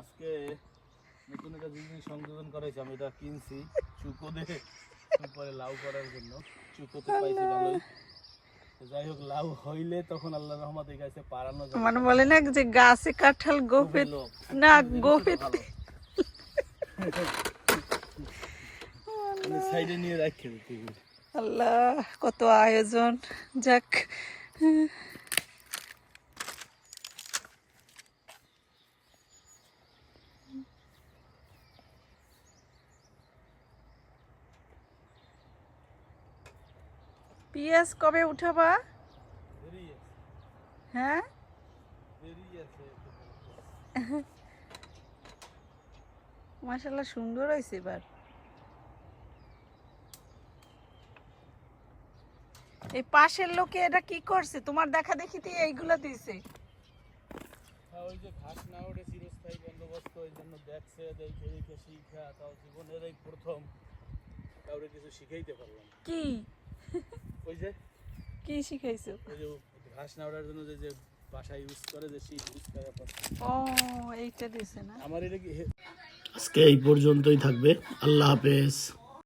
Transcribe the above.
আজকে নতুন একটা জিনিস সংযোজন করেছি আমি এটা কিনছি চুকো দিয়ে পরে লাউ করার জন্য। চুকোতে পাইছি ভালোই। যাই হোক লাউ হইলে তখন আল্লাহ রহমত গাছে পারানো যাবে। মানে বলে না যে গাছে কাঁঠাল গোপে। না গোপে আমি সাইডে নিয়ে রাখি। আল্লাহ কত আয়োজন। যাক। পিয়াজ কবে উঠাবা? হ্যাঁ? বেরিয়ে সুন্দর হয়েছে এবার। এই পাশের লোকে এটা কি করছে? তোমার দেখা দেখিতে এইগুলা দিছে হ্যাঁ, ওই যে ঘাস না ওঠে চিরস্থায়ী বন্দোবস্ত জন্য দেখছে দেখে দেখে শিখা তাও জীবনের এই প্রথম। কাউরে কিছু শিখাইতে পারলাম কি? ওই যে কি শিখাইছো? ওই যে ঘাস না ওঠার জন্য যে যে বাসায় ইউজ করে যে শীত ইউজ করে ও এইটা দিছে না? আমার এটা কি আজকে এই পর্যন্তই থাকবে। আল্লাহ হাফেজ।